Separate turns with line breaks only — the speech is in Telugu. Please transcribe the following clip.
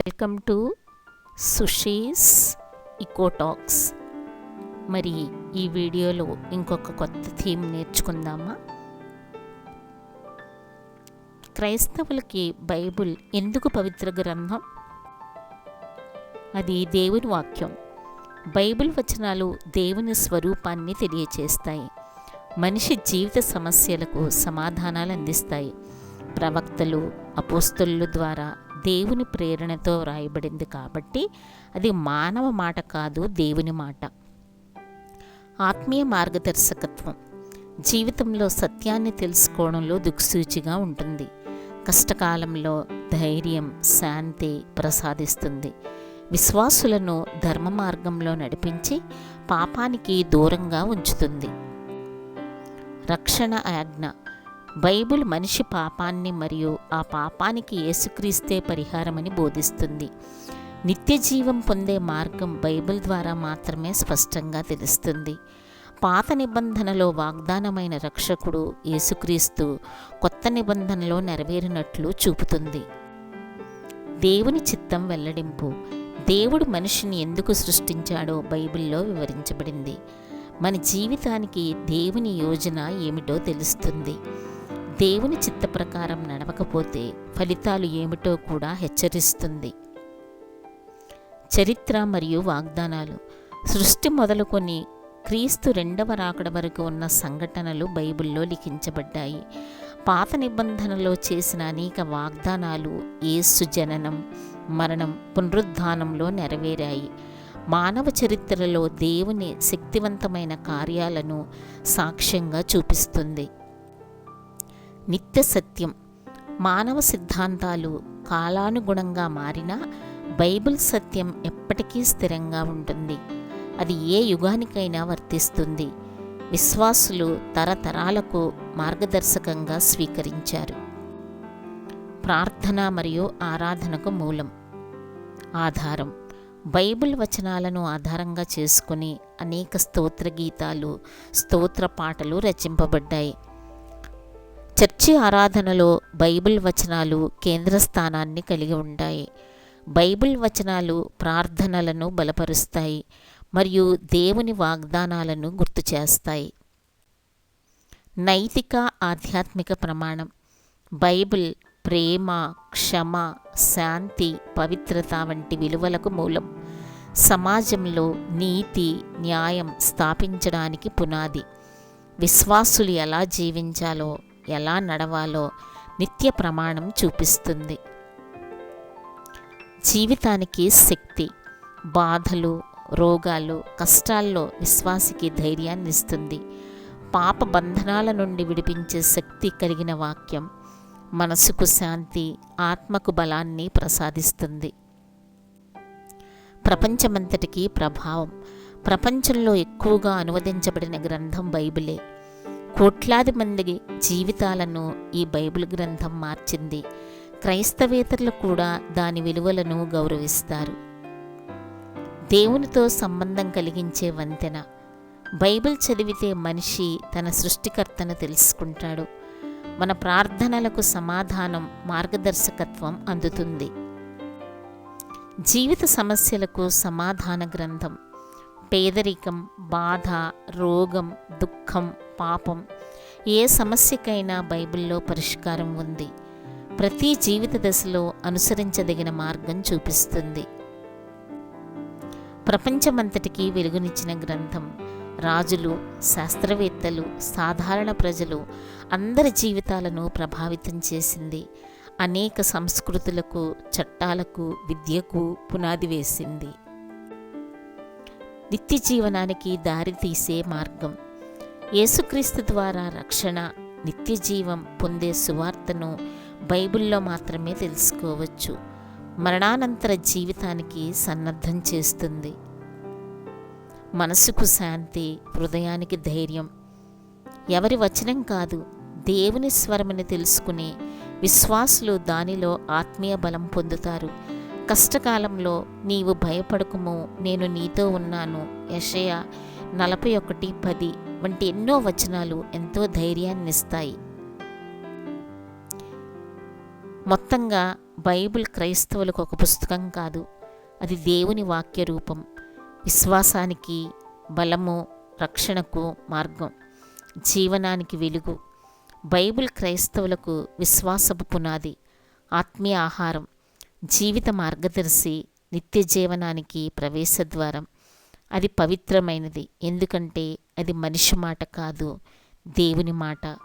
వెల్కమ్ టు సుషీస్ ఇకోటాక్స్ మరి ఈ వీడియోలో ఇంకొక కొత్త థీమ్ నేర్చుకుందామా? క్రైస్తవులకి బైబుల్ ఎందుకు పవిత్ర గ్రంథం? అది దేవుని వాక్యం. బైబిల్ వచనాలు దేవుని స్వరూపాన్ని తెలియచేస్తాయి. మనిషి జీవిత సమస్యలకు సమాధానాలు అందిస్తాయి. ప్రవక్తలు అపోస్తుల ద్వారా దేవుని ప్రేరణతో వ్రాయబడింది కాబట్టి అది మానవ మాట కాదు దేవుని మాట. ఆత్మీయ మార్గదర్శకత్వం. జీవితంలో సత్యాన్ని తెలుసుకోవడంలో దిక్సూచిగా ఉంటుంది. కష్టకాలంలో ధైర్యం శాంతి ప్రసాదిస్తుంది. విశ్వాసులను ధర్మ మార్గంలో నడిపించి పాపానికి దూరంగా ఉంచుతుంది. రక్షణ ఆజ్ఞ. బైబిల్ మనిషి పాపాన్ని మరియు ఆ పాపానికి యేసుక్రీస్తే పరిహారమని బోధిస్తుంది. నిత్య జీవం పొందే మార్గం బైబిల్ ద్వారా మాత్రమే స్పష్టంగా తెలుస్తుంది. పాత నిబంధనలో వాగ్దానమైన రక్షకుడు యేసుక్రీస్తు కొత్త నిబంధనలో నెరవేరినట్లు చూపుతుంది. దేవుని చిత్తం వెల్లడింపు. దేవుడు మనిషిని ఎందుకు సృష్టించాడో బైబిల్లో వివరించబడింది. మన జీవితానికి దేవుని యోజన ఏమిటో తెలుస్తుంది. దేవుని చిత్త ప్రకారం నడవకపోతే ఫలితాలు ఏమిటో కూడా హెచ్చరిస్తుంది. చరిత్ర మరియు వాగ్దానాలు. సృష్టి మొదలుకొని క్రీస్తు రెండవ రాకడ వరకు ఉన్న సంఘటనలు బైబిల్లో లిఖించబడ్డాయి. పాత నిబంధనలో చేసిన అనేక వాగ్దానాలు ఏసు జననం మరణం పునరుద్ధానంలో నెరవేరాయి. మానవ చరిత్రలో దేవుని శక్తివంతమైన కార్యాలను సాక్ష్యంగా చూపిస్తుంది. నిత్య సత్యం మానవ సిద్ధాంతాలు కాలానుగుణంగా మారినా బైబిల్ సత్యం ఎప్పటికీ స్థిరంగా ఉంటుంది. అది ఏ యుగానికైనా వర్తిస్తుంది. విశ్వాసులు తరతరాలకు మార్గదర్శకంగా స్వీకరించారు. ప్రార్థన మరియు ఆరాధనకు మూలం. ఆధారం. బైబిల్ వచనాలను ఆధారంగా చేసుకుని అనేక స్తోత్ర గీతాలు స్తోత్ర పాటలు రచింపబడ్డాయి. చర్చి ఆరాధనలో బైబిల్ వచనాలు కేంద్ర స్థానాన్ని కలిగి ఉంటాయి. బైబిల్ వచనాలు ప్రార్థనలను బలపరుస్తాయి మరియు దేవుని వాగ్దానాలను గుర్తు చేస్తాయి. నైతిక ఆధ్యాత్మిక ప్రమాణం. బైబిల్ ప్రేమ క్షమ శాంతి పవిత్రత వంటి విలువలకు మూలం. సమాజంలో నీతి న్యాయం స్థాపించడానికి పునాది. విశ్వాసులు ఎలా జీవించాలో ఎలా నడవాలో నిత్య ప్రమాణం చూపిస్తుంది. జీవితానికి శక్తి బాధలు రోగాలు కష్టాల్లో విశ్వాసికి ధైర్యాన్ని ఇస్తుంది. పాప బంధనాల నుండి విడిపించే శక్తి కలిగిన వాక్యం మనసుకు శాంతి ఆత్మకు బలాన్ని ప్రసాదిస్తుంది. ప్రపంచమంతటికీ ప్రభావం. ప్రపంచంలో ఎక్కువగా అనువదించబడిన గ్రంథం బైబిలే. కోట్లాది మంది జీవితాలను ఈ బైబిల్ గ్రంథం మార్చింది. క్రైస్తవేతరులు కూడా దాని విలువలను గౌరవిస్తారు. దేవునితో సంబంధం కలిగించే వంతెన. బైబిల్ చదివితే మనిషి తన సృష్టికర్తను తెలుసుకుంటాడు. మన ప్రార్థనలకు సమాధానం మార్గదర్శకత్వం అందుతుంది. జీవిత సమస్యలకు సమాధాన గ్రంథం. పేదరికం బాధ రోగం దుఃఖం పాపం ఏ సమస్యకైనా బైబిల్లో పరిష్కారం ఉంది. ప్రతి జీవిత దశలో అనుసరించదగిన మార్గం చూపిస్తుంది. ప్రపంచమంతటికీ వెలుగునిచ్చిన గ్రంథం రాజులు శాస్త్రవేత్తలు సాధారణ ప్రజలు అందరి జీవితాలను ప్రభావితం చేసింది. అనేక సంస్కృతులకు చట్టాలకు విద్యకు పునాది వేసింది. నిత్య జీవనానికి దారితీసే మార్గం. యేసుక్రీస్తు ద్వారా రక్షణ నిత్య జీవం పొందే సువార్తను బైబిల్లో మాత్రమే తెలుసుకోవచ్చు. మరణానంతర జీవితానికి సన్నద్ధం చేస్తుంది. మనసుకు శాంతి హృదయానికి ధైర్యం. ఎవరి వచనం కాదు దేవుని స్వరమని తెలుసుకుని విశ్వాసులు దానిలో ఆత్మీయ బలం పొందుతారు. కష్టకాలంలో నీవు భయపడకుము నేను నీతో ఉన్నాను. యషయ నలభై ఒకటి పది వంటి ఎన్నో వచనాలు ఎంతో ధైర్యాన్ని ఇస్తాయి మొత్తంగా బైబిల్ క్రైస్తవులకు ఒక పుస్తకం కాదు అది దేవుని వాక్య రూపం. విశ్వాసానికి బలము రక్షణకు మార్గం. జీవనానికి వెలుగు. బైబిల్ క్రైస్తవులకు విశ్వాసపు పునాది ఆత్మీయ ఆహారం. జీవిత మార్గదర్శి నిత్య జీవనానికి ప్రవేశద్వారం అది పవిత్రమైనది. ఎందుకంటే అది మనిషి మాట కాదు దేవుని మాట.